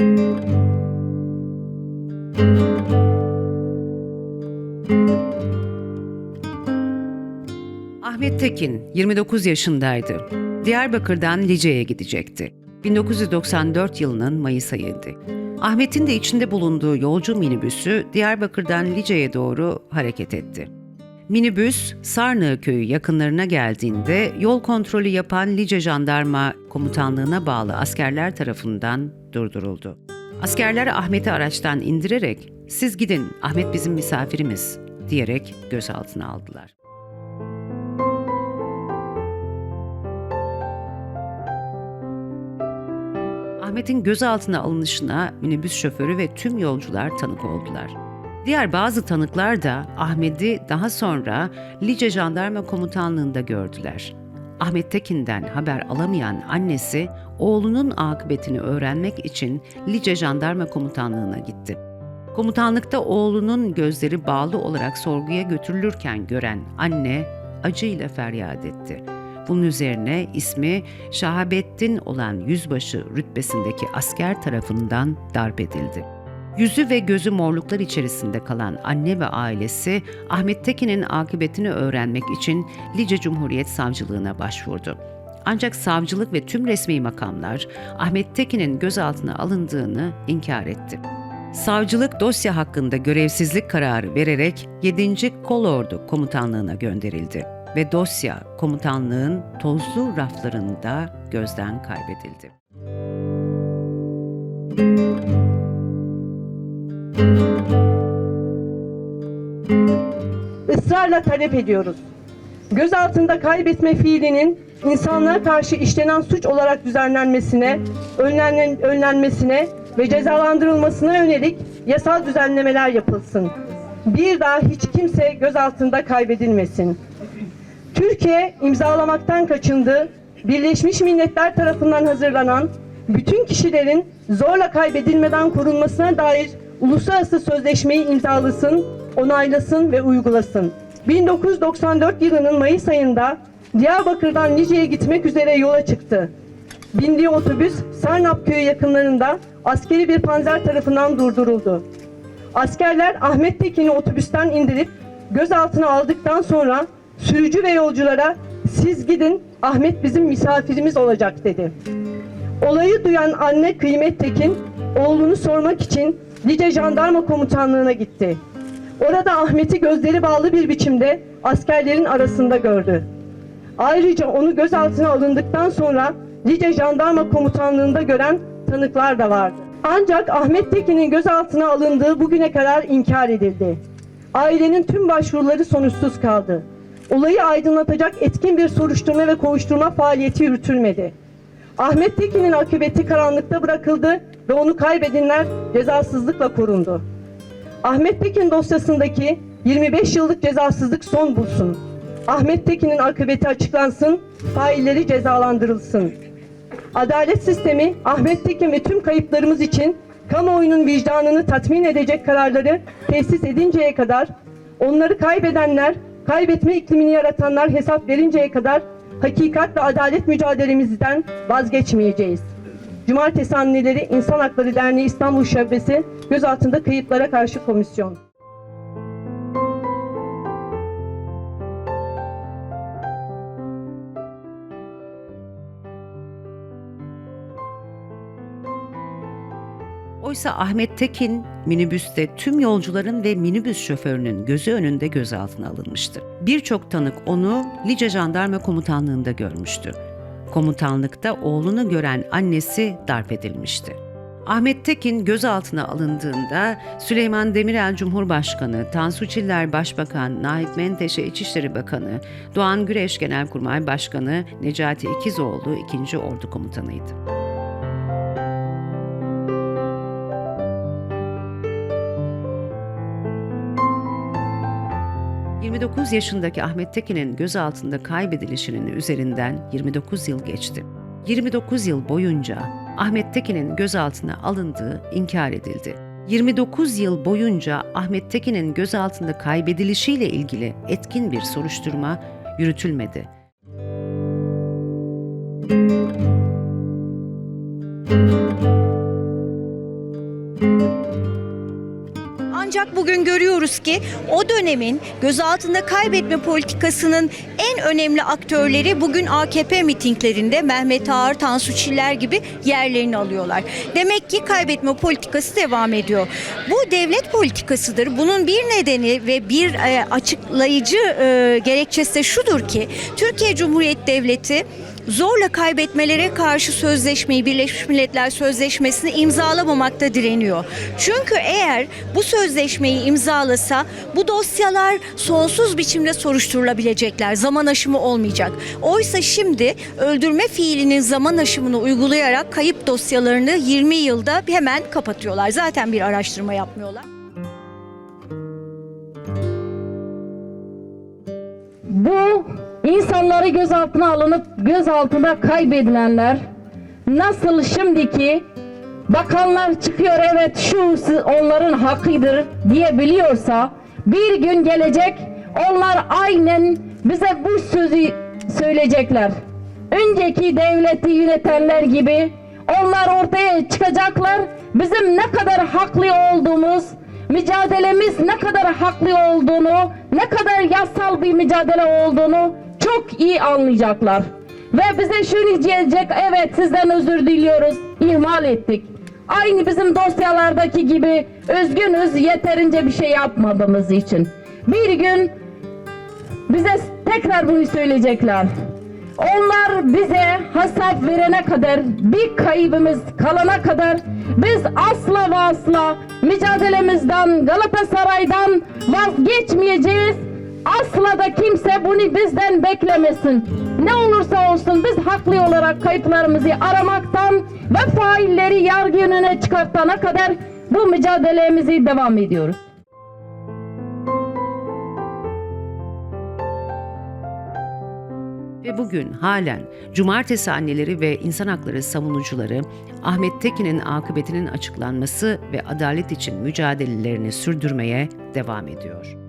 Ahmet Tekin 29 yaşındaydı. Diyarbakır'dan Lice'ye gidecekti. 1994 yılının Mayıs ayıydı. Ahmet'in de içinde bulunduğu yolcu minibüsü Diyarbakır'dan Lice'ye doğru hareket etti. Minibüs Sarnığı köyü yakınlarına geldiğinde yol kontrolü yapan Lice Jandarma Komutanlığı'na bağlı askerler tarafından durduruldu. Askerler Ahmet'i araçtan indirerek "Siz gidin, Ahmet bizim misafirimiz." diyerek gözaltına aldılar. Ahmet'in gözaltına alınışına minibüs şoförü ve tüm yolcular tanık oldular. Diğer bazı tanıklar da Ahmet'i daha sonra Lice Jandarma Komutanlığı'nda gördüler. Ahmet Tekin'den haber alamayan annesi oğlunun akıbetini öğrenmek için Lice Jandarma Komutanlığı'na gitti. Komutanlıkta oğlunun gözleri bağlı olarak sorguya götürülürken gören anne acıyla feryat etti. Bunun üzerine ismi Şahabettin olan yüzbaşı rütbesindeki asker tarafından darp edildi. Yüzü ve gözü morluklar içerisinde kalan anne ve ailesi Ahmet Tekin'in akıbetini öğrenmek için Lice Cumhuriyet Savcılığına başvurdu. Ancak savcılık ve tüm resmi makamlar Ahmet Tekin'in gözaltına alındığını inkar etti. Savcılık dosya hakkında görevsizlik kararı vererek 7. Kolordu Komutanlığı'na gönderildi ve dosya komutanlığın tozlu raflarında gözden kaybedildi. Israrla talep ediyoruz. Gözaltında kaybetme fiilinin insanlığa karşı işlenen suç olarak düzenlenmesine, önlenen, önlenmesine ve cezalandırılmasına yönelik yasal düzenlemeler yapılsın. Bir daha hiç kimse gözaltında kaybedilmesin. Türkiye imzalamaktan kaçındı. Birleşmiş Milletler tarafından hazırlanan bütün kişilerin zorla kaybedilmeden korunmasına dair uluslararası sözleşmeyi imzalasın, onaylasın ve uygulasın. 1994 yılının Mayıs ayında Diyarbakır'dan Lice'ye gitmek üzere yola çıktı. Bindiği otobüs Sarnap köyü yakınlarında askeri bir panzer tarafından durduruldu. Askerler Ahmet Tekin'i otobüsten indirip gözaltına aldıktan sonra sürücü ve yolculara siz gidin Ahmet bizim misafirimiz olacak dedi. Olayı duyan anne Kıymet Tekin oğlunu sormak için Lice Jandarma Komutanlığı'na gitti. Orada Ahmet'i gözleri bağlı bir biçimde askerlerin arasında gördü. Ayrıca onu gözaltına alındıktan sonra Lice Jandarma Komutanlığı'nda gören tanıklar da vardı. Ancak Ahmet Tekin'in gözaltına alındığı bugüne kadar inkar edildi. Ailenin tüm başvuruları sonuçsuz kaldı. Olayı aydınlatacak etkin bir soruşturma ve kovuşturma faaliyeti yürütülmedi. Ahmet Tekin'in akıbeti karanlıkta bırakıldı ve onu kaybedenler cezasızlıkla korundu. Ahmet Tekin dosyasındaki 25 yıllık cezasızlık son bulsun. Ahmet Tekin'in akıbeti açıklansın, failleri cezalandırılsın. Adalet sistemi Ahmet Tekin ve tüm kayıplarımız için kamuoyunun vicdanını tatmin edecek kararları tesis edinceye kadar onları kaybedenler, kaybetme iklimini yaratanlar hesap verinceye kadar hakikat ve adalet mücadelemizden vazgeçmeyeceğiz. Cumartesi Anneleri İnsan Hakları Derneği İstanbul Şubesi Gözaltında Kayıplara Karşı Komisyon. Oysa Ahmet Tekin minibüste tüm yolcuların ve minibüs şoförünün gözü önünde gözaltına alınmıştı. Birçok tanık onu Lice Jandarma Komutanlığı'nda görmüştü. Komutanlıkta oğlunu gören annesi darp edilmişti. Ahmet Tekin gözaltına alındığında Süleyman Demirel Cumhurbaşkanı, Tansu Çiller Başbakan, Naip Menteşe İçişleri Bakanı, Doğan Güreş Genelkurmay Başkanı, Necati İkizoğlu 2. Ordu Komutanıydı. 29 yaşındaki Ahmet Tekin'in gözaltında kaybedilişinin üzerinden 29 yıl geçti. 29 yıl boyunca Ahmet Tekin'in gözaltına alındığı inkar edildi. 29 yıl boyunca Ahmet Tekin'in gözaltında kaybedilişiyle ilgili etkin bir soruşturma yürütülmedi. Ancak bugün görüyoruz ki o dönemin gözaltında kaybetme politikasının en önemli aktörleri bugün AKP mitinglerinde Mehmet Ağar, Tansu Çiller gibi yerlerini alıyorlar. Demek ki kaybetme politikası devam ediyor. Bu devlet politikasıdır. Bunun bir nedeni ve bir e, açıklayıcı e, gerekçesi de şudur ki Türkiye Cumhuriyeti Devleti zorla kaybetmelere karşı sözleşmeyi Birleşmiş Milletler Sözleşmesi'ni imzalamamakta direniyor. Çünkü eğer bu sözleşmeyi imzalasa bu dosyalar sonsuz biçimde soruşturulabilecekler. Zaman aşımı olmayacak. Oysa şimdi öldürme fiilinin zaman aşımını uygulayarak kayıp dosyalarını 20 yılda hemen kapatıyorlar. Zaten bir araştırma yapmıyorlar. Bu insanları gözaltına alınıp gözaltında kaybedilenler nasıl şimdiki bakanlar çıkıyor evet şu onların hakkıdır diyebiliyorsa bir gün gelecek onlar aynen bize bu sözü söyleyecekler. Önceki devleti yönetenler gibi onlar ortaya çıkacaklar. Bizim ne kadar haklı olduğumuz, mücadelemiz ne kadar haklı olduğunu, ne kadar yasal bir mücadele olduğunu çok iyi anlayacaklar. Ve bize şunu diyecek, evet sizden özür diliyoruz, ihmal ettik. Aynı bizim dosyalardaki gibi özgünüz yeterince bir şey yapmadığımız için. Bir gün bize tekrar bunu söyleyecekler. Onlar bize hesap verene kadar, bir kaybımız kalana kadar biz asla ve asla mücadelemizden, Galatasaray'dan vazgeçmeyeceğiz. Asla da kimse bunu bizden beklemesin. Ne olursa olsun biz haklı olarak kayıplarımızı aramaktan ve failleri yargı önüne çıkartana kadar bu mücadelemizi devam ediyoruz. Ve bugün halen cumartesi anneleri ve insan hakları savunucuları Ahmet Tekin'in akıbetinin açıklanması ve adalet için mücadelelerini sürdürmeye devam ediyor.